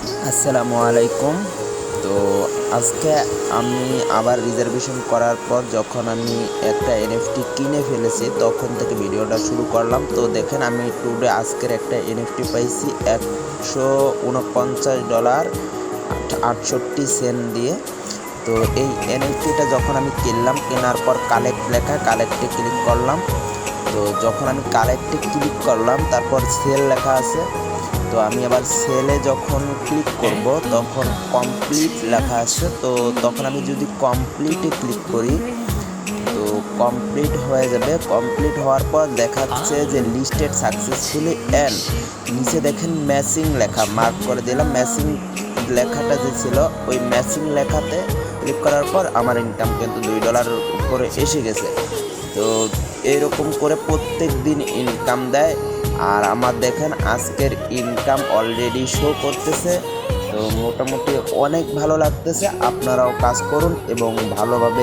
আসসালামু আলাইকুম। তো আজকে আমি আবার রিজার্ভেশন করার পর যখন আমি একটা এনএফটি কিনে ফেলেছি, তখন থেকে ভিডিওটা শুরু করলাম। তো দেখেন আমি টুডে আজকের একটা এনএফটি পাইছি একশো উনপঞ্চাশ ডলার আটষট্টি সেন্ট দিয়ে। তো এই এনএফটিটা যখন আমি কিনলাম, কেনার পর কালেক্ট লেখা কালেক্টে ক্লিক করলাম। তো যখন আমি কালেক্টে ক্লিক করলাম, তারপর সেল লেখা আছে। তো আমি আবার সেলে যখন ক্লিক করব, তখন কমপ্লিট লেখা আছে। তো তখন আমি যদি কমপ্লিটে ক্লিক করি, তো কমপ্লিট হয়ে যাবে। কমপ্লিট হওয়ার পর দেখাচ্ছে যে লিস্টেড সাকসেসফুলি অ্যান্ড নিচে দেখেন ম্যাচিং লেখা মার্ক করে দিলাম। ম্যাচিং লেখাটা যে ছিল, ওই ম্যাচিং লেখাতে ক্লিক করার পর আমার ইনকাম কিন্তু দুই ডলারের উপরে এসে গেছে। তো এরকম করে প্রত্যেক দিন ইনকাম দেয়। আর আমার দেখেন আজকের ইনকাম অলরেডি শো করতেছে, তো মোটামুটি অনেক ভালো লাগতেছে। আপনারাও কাজ করুন এবং ভালোভাবে